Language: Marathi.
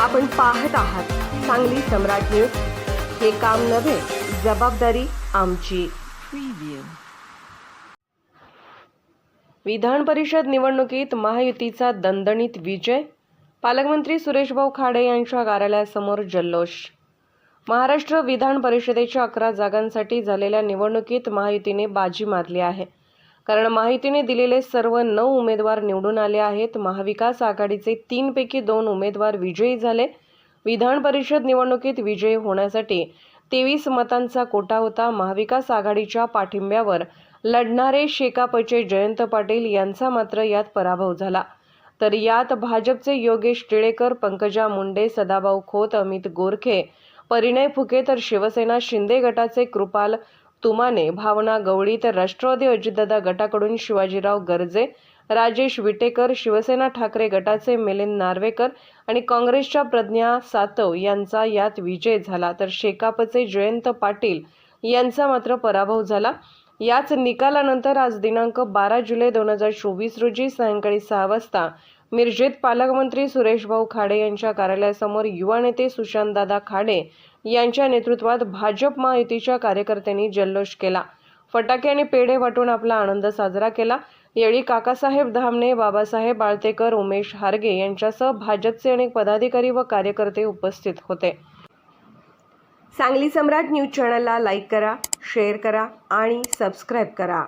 आपण पाहत आहात सांगली सम्राट न्यूज. हे काम नव्हे जबाबदारी आमची. विधान परिषद निवडणुकीत महायुतीचा दणदणीत विजय. पालकमंत्री सुरेशभाऊ खाडे यांच्या कार्यालयासमोर जल्लोष. महाराष्ट्र विधान परिषदेच्या अकरा जागांसाठी झालेल्या निवडणुकीत महायुतीने बाजी मारली आहे. कारण माहितीने दिलेले सर्व नऊ उमेदवार निवडून आले आहेत. महाविकास आघाडीचे तीनपैकी दोन उमेदवार विजयी झाले. विधान परिषद निवडणुकीत विजयी होण्यासाठी तेवीस मतांचा कोटा होता. महाविकास आघाडीच्या पाठिंब्यावर लढणारे शेकापचे जयंत पाटील यांचा मात्र यात पराभव झाला. तर यात भाजपचे योगेश टिळेकर पंकजा मुंडे सदाभाऊ खोत अमित गोरखे परिणय फुके तर शिवसेना शिंदे गटाचे कृपाल तुमाने भावना गवळी तर राष्ट्रवादी अजितदादा गटाकडून शिवाजीराव गर्जे राजेश विटेकर शिवसेना ठाकरे गटाचे मिलिंद नार्वेकर आणि काँग्रेसच्या प्रज्ञा सातव यांचा यात विजय झाला. तर शेकापचे जयंत पाटील यांचा मात्र पराभव झाला. याच निकालानंतर आज दिनांक बारा जुलै दोन हजार चोवीस रोजी सायंकाळी सहा वाजता मिरजेत पालकमंत्री सुरेशभाऊ खाडे यांच्या कार्यालयासमोर युवा नेते सुशांतदादा खाडे यांच्या नेतृत्वात भाजप महायुतीच्या कार्यकर्त्यांनी जल्लोष केला. फटाके आणि पेढे वाटून आपला आनंद साजरा केला. यावेळी काकासाहेब धामणे बाबासाहेब बाळतेकर उमेश हारगे यांच्यासह भाजपचे अनेक पदाधिकारी व कार्यकर्ते उपस्थित होते. सांगली सम्राट न्यूज चॅनलला लाईक करा शेअर करा आणि सबस्क्राईब करा.